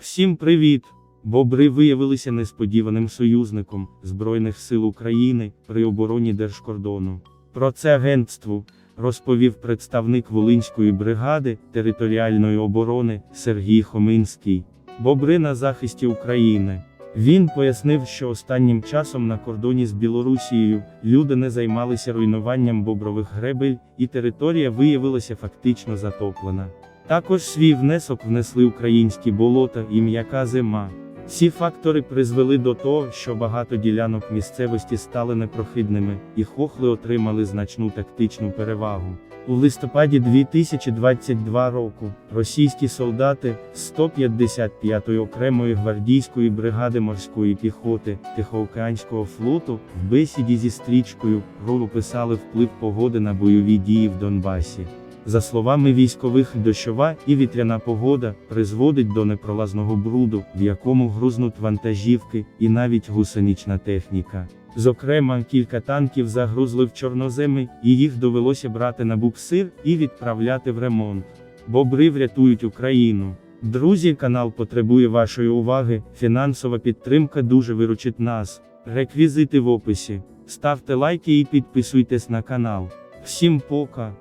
Всім привіт! Бобри виявилися несподіваним союзником Збройних сил України при обороні держкордону. Про це агентству розповів представник Волинської бригади територіальної оборони Сергій Хоминський. Бобри на захисті України. Він пояснив, що останнім часом на кордоні з Білорусією люди не займалися руйнуванням бобрових гребель, і територія виявилася фактично затоплена. Також свій внесок внесли українські болота і м'яка зима. Ці фактори призвели до того, що багато ділянок місцевості стали непрохідними, і хохли отримали значну тактичну перевагу. У листопаді 2022 року російські солдати 155-ї окремої гвардійської бригади морської піхоти Тихоокеанського флоту в бесіді зі стрічкою РО описали вплив погоди на бойові дії в Донбасі. За словами військових, дощова і вітряна погода призводить до непролазного бруду, в якому грузнуть вантажівки і навіть гусенична техніка. Зокрема, кілька танків загрузли в чорноземи, і їх довелося брати на буксир і відправляти в ремонт. Бобри врятують Україну. Друзі, канал потребує вашої уваги. Фінансова підтримка дуже виручить нас. Реквізити в описі. Ставте лайки і підписуйтесь на канал. Всім пока!